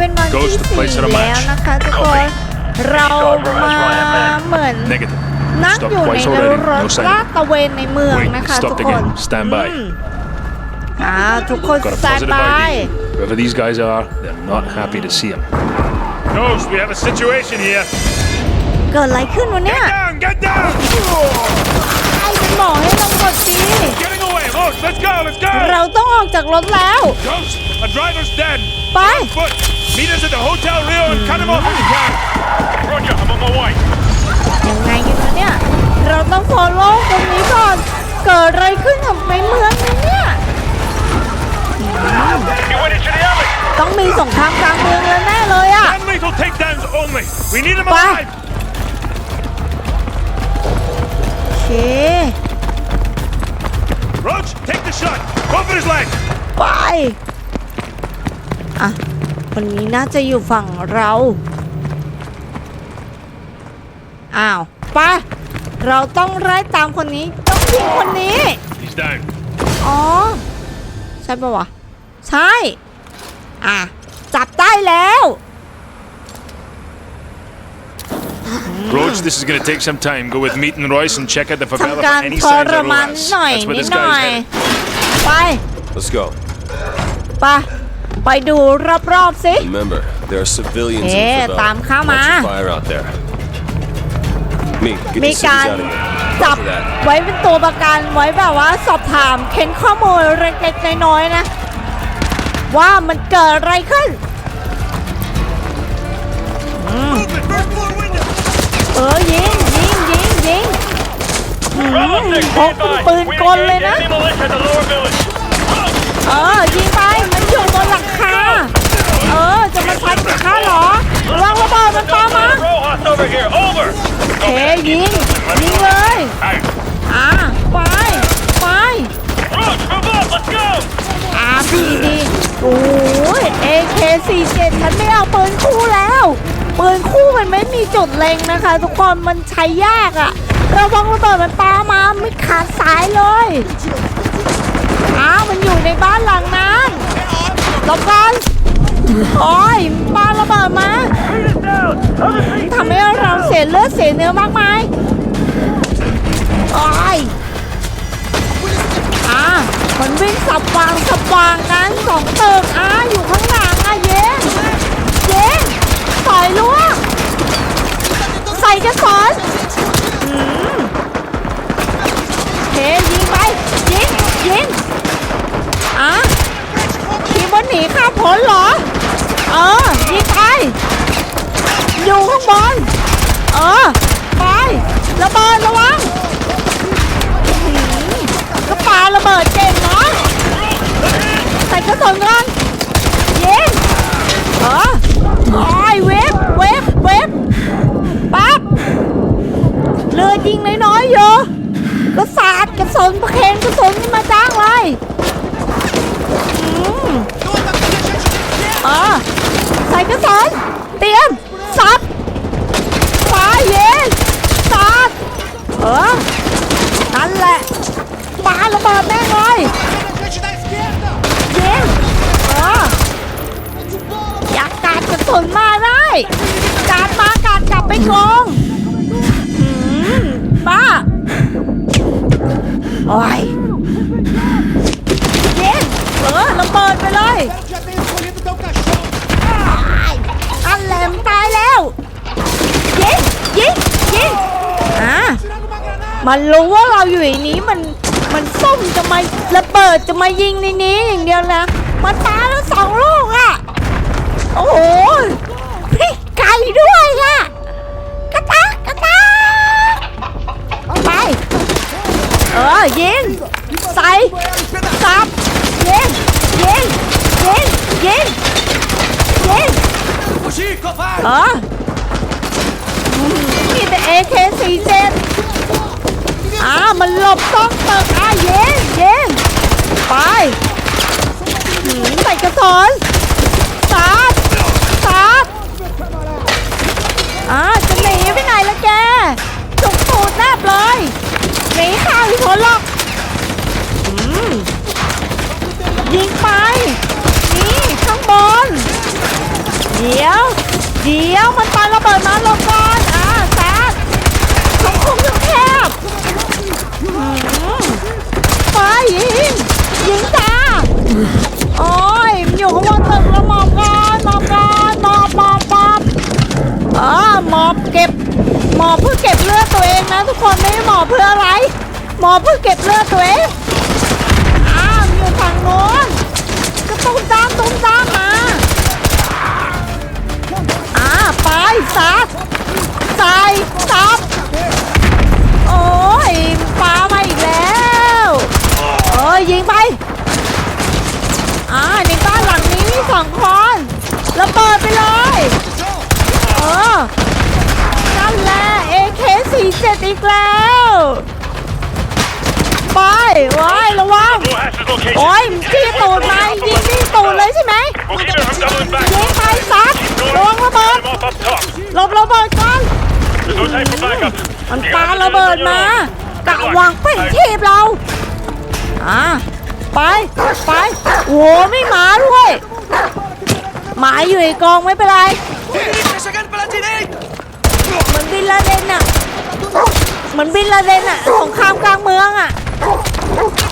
เป็นวันที่ Goes to สี่ place of the แล้ว match. นะคะทุกคน เรามาเหมือน Negative. นั่ง Stop อยู่ใน twice already. ร No ถ sign. ลาดตระเวนในเมือง Wait, นะคะ stop ทุก the คน game. Stand by. อืมอ่าทุกคน Got a สแตน positive บาย ID. Whoever these guys are, they're not happy to see him. Ghost, we have a situation here. เกิดอะไรขึ้นวะเนี่ย Get down, get down! ไอ้เป็นหมอให้เรากดดี Getting away, Ghost, let's go, let's go! เราต้องออกจากรถแล้ว Ghost, a driver's dead. ไป On foot. Meet us at the Hotel Rio and cut him off if you can. Roger, I'm on my way. ยังไงกันวะเนี่ย เราต้องฟอลโล่ตรงนี้ก่อน เกิดอะไรขึ้นกับในเมืองนี้เนี่ย He went into the alley. ต้องมีสงครามกลางเมืองแล้วแน่เลยอะ Ten lethal takedowns only. We need him Bye. alive. โอเค Roach, take the shot. Go for his leg. ไป อะ คนนี้น่าจะอยู่ฝั่งเรา อ้าวไปเราต้องไล่ตามคนนี้ ต้องยิงคนนี้ He's down. อ๋อ ใช่ปะวะ ใช่ อะ จับได้แล้ว Roach, this is gonna take some time. Go with Meat and Royce and check out the favela ทำ for การ any ท signs ร of มาน romance. หน่อย That's where นิด this หน่อย guy's headed. ไป Let's go. ไป ไปดูรอบๆสิ Remember, there are civilians in Eh, the tạm khá favela. mà. Watch your fire out there. Me, get มี these การ cities out of here. จับ Roger that. ไว้เป็นตัวประกันไว้แบบว่าสอบถามเค้นข้อมูลเล็กๆน้อยๆนะ ว่ามันเกิดอะไรขึ้น Movement, first floor window. เออยิงยิงยิงยิงหืมพกเป็นปืนกลเลยนะ militia at the lower village. เออยิงไปมันอยู่บนหลังคา เออจะมาชันกับข้าเหรอวางระเบิดมันปามา Rojas over here, over. เทยิง ยิงเลย Out. อ่าไป ไป Roach, move up, let's go. อาพีดีโอ้ย AK47 ฉันไม่เอาปืนคู่แล้ว ปืนคู่มันไม่มีจุดเล็งนะคะ ทุกคนมันใช้ยากอะระวังระเบิดมันปามาไม่ขาดสายเลยอ้าวมันอยู่ในบ้านหลังนั้นหลบกัน โอ้ยปาระเบิดมาทำให้เราเสียเลือดเสียเนื้อมากมายโอ้ยอ่ามันวิ่งสับวางสับวางกันสองตึกอ่าอยู่ข้างหลังอะเย็นเย็นต่อยลวงใส่กระสอนอืมเทยิงไปยิงยิงอะทีบนหนีข้ามผลเหรอ เออยิงไปอยู่ข้างบนเออไประเบิดระวังก็ปาระเบิดเก่งเนาะใส่กระสุนก่อนยิงเออโอ้เวฟเวฟเวฟปั๊บเรือยิงน้อยๆอยู่ก็สาดกระสุนประเคนกระสุนนี่มาจ้างเลยอืมเออใส่กระสุนเตรียมซับฟายิงซัด เออ นั่นแหละมาระเบิดแม่งเลยยิงเอออยากกาดกระสุนมาได้การมากาดกลับไปกองหืมบ้าโอ้ยงเออระเบิดไปเลยอันแหลมตายแล้วยิงยิงยิงอ่า มันรู้ว่าเราอยู่ในนี้มันมันส้มจะมาระเบิดจะมายิงในนี้อย่างเดียวนะมันตายแล้วสองลูกอะโอ้โหพี่ไก่ด้วยอะกระตากกระตากเอาไปเออยิงใส่สับยิงยิงยิงยิงยิงเอออืมมีแต่ AK47 อามันหลบต้องเปิดอาเย็นเย็นไปหืมใส่กระสอนสาดสาดอ่าจะหนีไปไหนละแกจงตูดแนบเลยหนีข้าวที่ผลหรอกยิงไป นี่ ข้างบน เดี๋ยว เดี๋ยวมันปาระเบิดมาลงก่อนอ่าซาดลงคงยังแคบหืม ไปยิงยิงจ้าโอ้ยมันอยู่ข้างบนตึกแล้วหมอบก่อนหมอบก่อนหมอบหมอบหมอบเออหมอบเก็บหมอบเพื่อเก็บเลือดตัวเองนะ ทุกคนไม่ได้หมอบเพื่ออะไร หมอบเพื่อเก็บเลือดตัวเองอ้าวอยู่ฝั่งโน้นก็ตุ้มตามตุ้มตามมาอ่าไปซัดใส่ซับโอ้ยปามาอีกแล้วเอ้ยยิงไป อ่าในบ้านหลังนี้มีส องคนระเบิดไปเลย เออ นั่นแหละ AK47 อีกแล้ว ไปไว้ระวัง โอ้ยจี้ตูดมายิงที่ตูดเลยใช่ไหมยิงไปซัดระวังระเบิดหลบระเบิดก่อนมันปาระเบิดมากะวางเป็นทีบเรา อ่าไป ไป โห ไม่หมาด้วย หมาอยู่ในกองไม่เป็นไรเหมือนบินลาเดนอะเหมือนบินลาเดนอะสงครามกลางเมืองอะ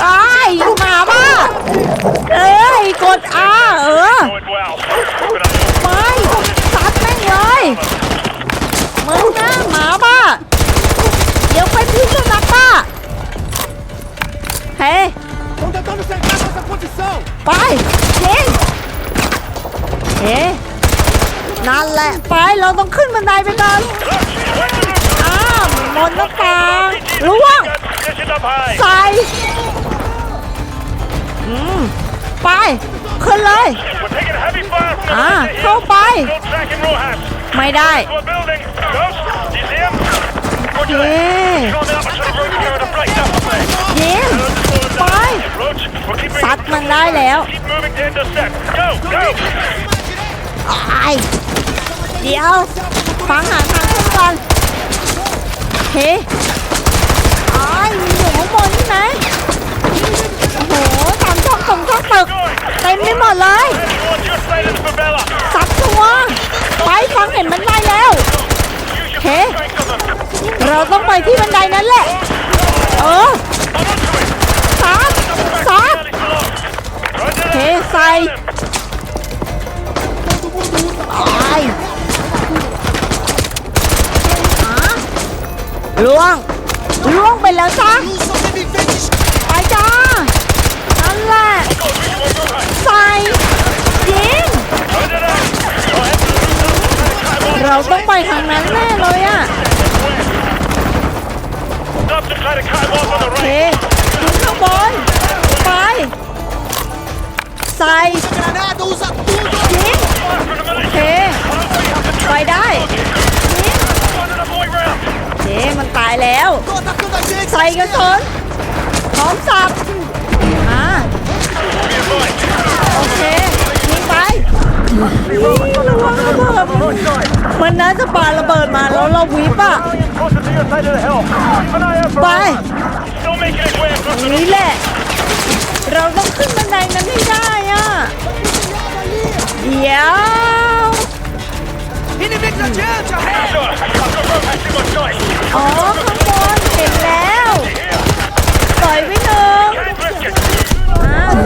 ไอ้ายหมาบ้าเอ้ยกดอาเออ Going well. Good on you. ไปซัดแม่งเลยมึงนะหมาบ้า เดี๋ยวไปพิษสุนัขบ้าเฮ้ย Estão tentando cercar nossa posição! ไปยิงเอ๊ะ นั่นแหละไปเราต้องขึ้นบันไดไปก่อนอ้ามบนหน้าต่างล่วงใส่อืมไป ขึ้นเลยอ่าเข้าไป ไม่ได้เย้เย้ไปซัดมันได้แล้ว ไอเดี๋ยวฟังหาทางขึ้นก่อนเฮ้ไอ้มันอยู่ข้างบนใช่ไหมโอ้โหตามช่องตรงช่องตึกเต็มไปหมดเลยสับตัวไปฟังเห็นมันได้แล้วเฮ้เราต้องไปที่บันไดนั้นแหละ เออซับซับเฮ้ใส่ ตาล่วงล่วงไปแล้วจ้าไปจ้านั่นแหละใส่ยิงเราต้องไปทางนั้นแน่เลยอะโอเคขึ้นข้างบนไปใส่ยิง โอเคไปได้เจ๊มันตายแล้วใส่กันชนพร้อมสับมาโอเคยิงไประวังระเบิดมันน่าจะปาระเบิดมาแล้วเราวิปอะไปนี่แหละ เราต้องขึ้นบันไดนั้นให้ได้อะ เดี๋ยว Inimigo adiante! Arreda! Sure. I've got rope passing my choice. อ๋อข้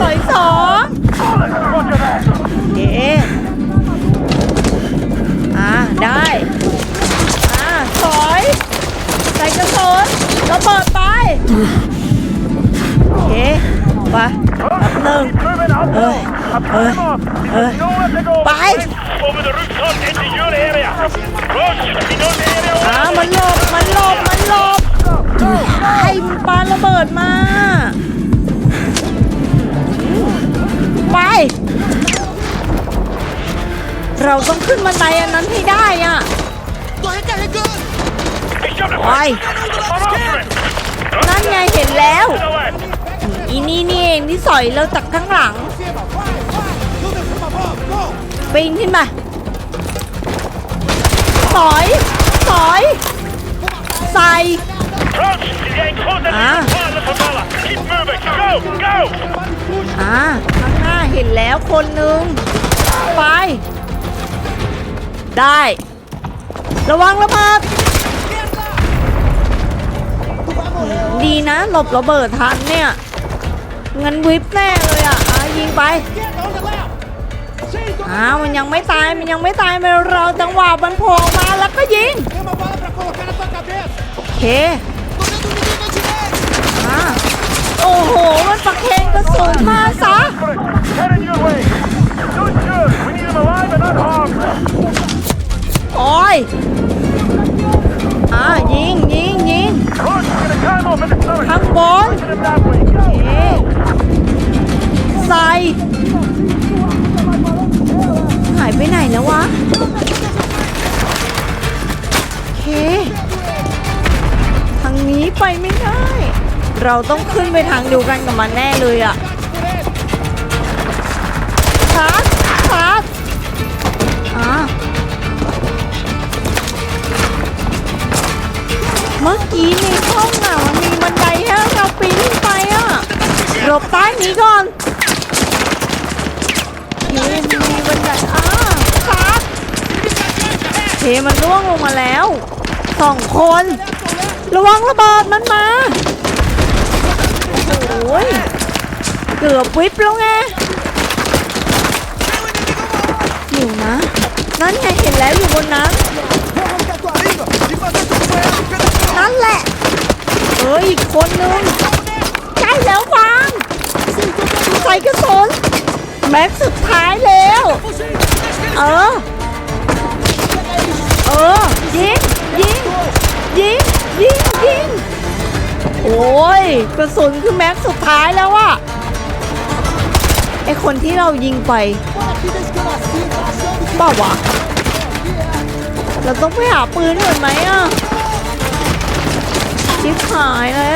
เราต้องขึ้นบันไดอันนั้นให้ได้อะ Tô recarregando! He's jumping. โอ้ย I'm after him. นั่นไงเห็นแล้ว To the left. อีนี่นี่เองที่สอยเราจากข้างหลัง Cima, vai, vai! Tudo cima, vamos! Go! ปีนขึ้นมาสอยสอยใส่ Roach, he's getting closer to Ah. the part of the favela. Keep moving. Go, go. อ่าข้างหน้าเห็นแล้วคนหนึ่งไป ได้ ระวังระเบิดดีนะ หลบระเบิดทันเนี่ยงั้นวิบแน่เลยอะอะยิงไปอ้าวมันยังไม่ตายมันยังไม่ตายมันรอจังหวะมันโผล่อมาแล้วก็ยิงโอเคอ่าโอ้โห มันประเคนกระสุนมาซะ โอ้ยอ่ายิงยิงยิงข้างบน Get him that way. โอเคใส่หายไปไหนแล้ววะ โอเค ทางนี้ไปไม่ได้ เราต้องขึ้นไปทางเดียวกันกับมันแน่เลยอะช กี้ในห้องอะมันมีบันไดให้เราปีนขึ้นไปอะหลบใต้นี้ก่อนเฮ้มันมีบันไดอ่าชาร์จเฮมันร่วงลงมาแล้วสองคน ระวังระเบิดมันมาโอ้ยเกือบวิบแล้วไงอยู่นะ นั่นไงเห็นแล้วอยู่บนนั้น นั่นแหละ เอออีกคนนึงใกล้แล้ววางใส่กระสุนแม็กซ์สุดท้ายแล้ว เออ เออ ยิง ยิง ยิง ยิง ยิง โอ้ย กระสุนคือแม็กซ์สุดท้ายแล้วอะไอคนที่เรายิงไป Fala aqui desse pedacinho, tá achando que เปล่าวะ เราต้องไปหาปืนก่อนไหมอะ ชิบหายแล้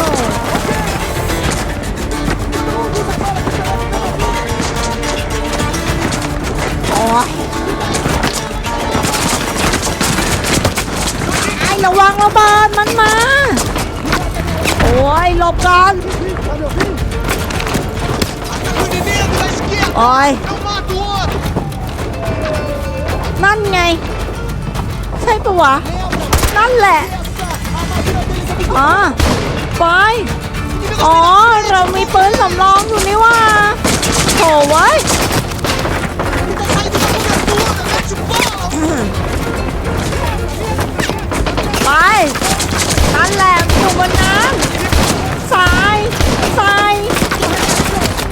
ว โอ้ยไอ้ระวังระเบิดมันมา โอ้ยหลบก่อน โอ้ยนั่นไง ใช่ปะวะ นั่นแหละ อ๋อไปอ๋อ เรามีปืนสำรองอยู่นี่ว่าโถไว้ยไปนั่นแหละอยู่บนนั้นซ้ายซ้าย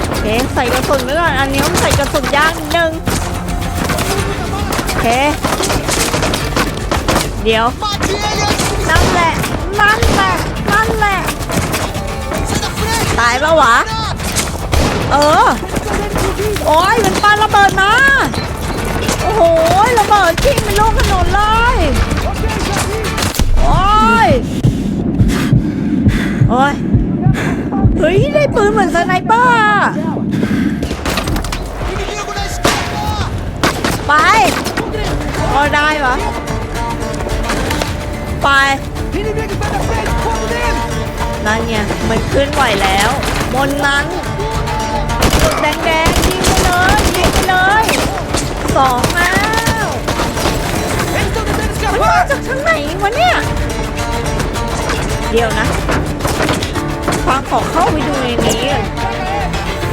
โอเคใส่กระสุนไว้ก่อน อันนี้ต้องใส่กระสุนยากนิดนึงโอเค เดี๋ยวนั่นแหละ นั่นแหละ นั่นแหละ ตายปะวะ เออ โอ้ยมันปาระเบิดมา โอ้โหระเบิดทิ้งเป็นลูกขนุนเลย โอ้ย โอ้ย เฮ้ย ได้ปืนเหมือนสไนเปอร์อะไปพอได้ปะไป นั่นไงมันขึ้นไหวแล้วบนนั้นจุดแดงๆยิงไปเลยยิงไปเลยสองแล้วมันมาจากทางไหนวะเนี่ยเดี๋ยวนะฟังขอเข้าไปดูในนี้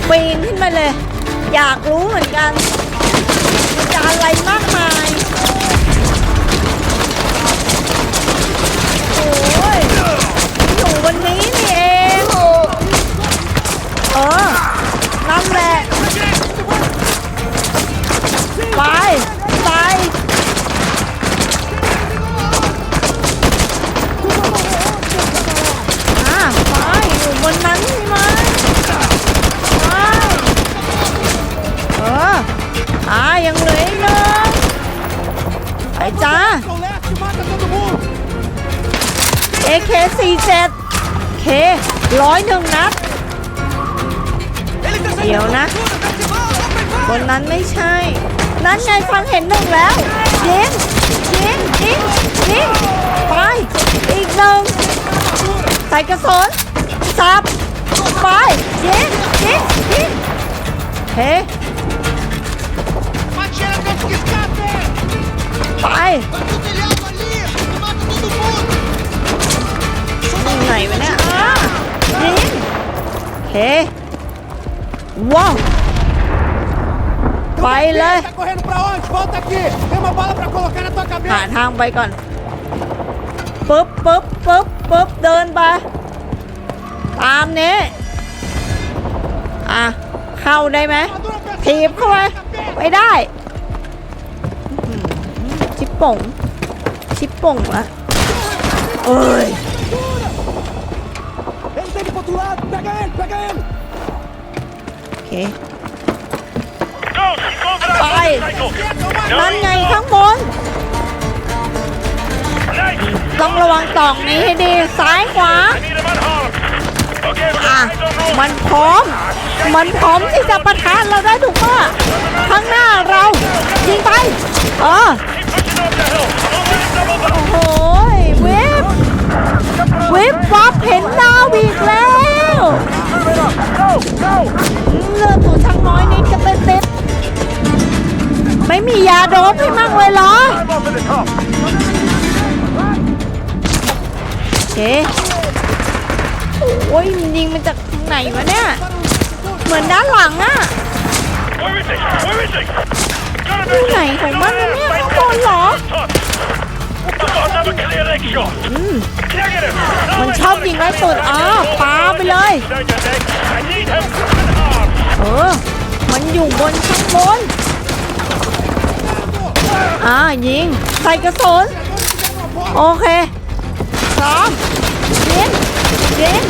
ปีนขึ้นมาเลย อยากรู้เหมือนกันมันจะอะไรมากมาย ร้อยหนึ่งนัด Ele tá saindo Eu, da né? cobertura, mete bala, open บ fire. นนั้นไม่ใช่ นั่นไงฟังเห็นหนึ่งแล้วยิงยิงยิงยิงไปอีกหนึ่งใส่กระสุนสับไปยิงยิงยิงเฮ้ Mate ele antes que escape. อยู่ไหนวะเนี่ยอ่า ยิงโอเคว้าวไปเลย Tá correndo pra onde? Volta aqui! Tem uma bala pra colocar na tua หา cabeça! ทางไปก่อนปึ๊บปึ๊บปึ๊บปึ๊บเดินไป ตามนี้ อะ เข้าได้ไหมถีบเข้าไปไปได้อื้อหือชิปป่งชิปป่งวะเอ้ย Ele tá indo pro outro lado! Pega ele! Pega ele! โอเค Ghost, go for that Aye. motorcycle. นั่นไงข้างบน Nice. ต้องระวังตอกนี้ให้ดีซ้ายขวา I need him on horn. Okay, we're อะ gonna eyes on road. มันพร้อม มันพร้อมที่จะประทานเราได้ถูกป่ะข้างหน้าเรายิงไปเออ Keep pushing up the hill. Don't let him double back. โอ้โหยวิบวิบวับเห็นดาวอีกแล้ว อืมเลือดตัวช่างน้อยนิดจะเป็นติดไม่มียาโดบให้มั่งเลยเหรอ I'm up at the top. โอเคโอ้ยมันยิงมันจากทางไหนวะเนี่ย เหมือนด้านหลังอะ Where is he? Where is he? Gotta อยู่ไหนของมันวะเนี่ยข้างบนเหรอ มันชอบยิงไร้สุดอ๋อปาไปเลย เออ มันอยู่บนข้างบน อ่า ยิง ใส่กระสุน โอเคสามยิงยิง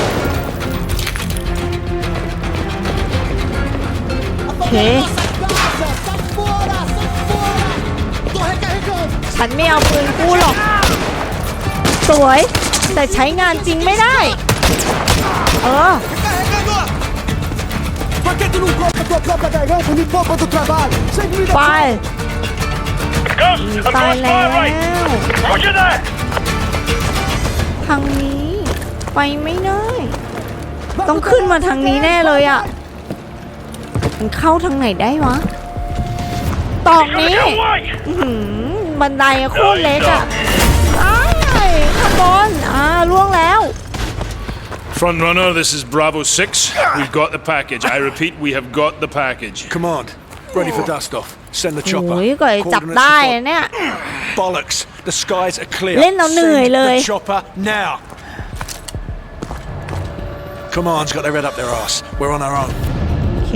โอเค ฉันไม่เอาปืนกู้หรอก สวย แต่ใช้งานจริงไม่ได้ เออ ไป ตายแล้วทางนี้ไปไม่ได้ ต้องขึ้นมาทางนี้แน่เลยอะ มันเข้าทางไหนได้วะตอกนี้อื บันไดอะโคตรเล็กอ่ะอ้ายข้างบนอ่าล่วงแล้ว Front runner, this is Bravo 6. We've got the package. I repeat, we have got the package. Command, ready for dust off. Send the โอ้ยก็จับได้อะเนี่ย Bollocks! The skies are clear. เล่นเอาเหนื่อยเลย Send the chopper now. Command's got their head up their ass. We're on our own. โอเค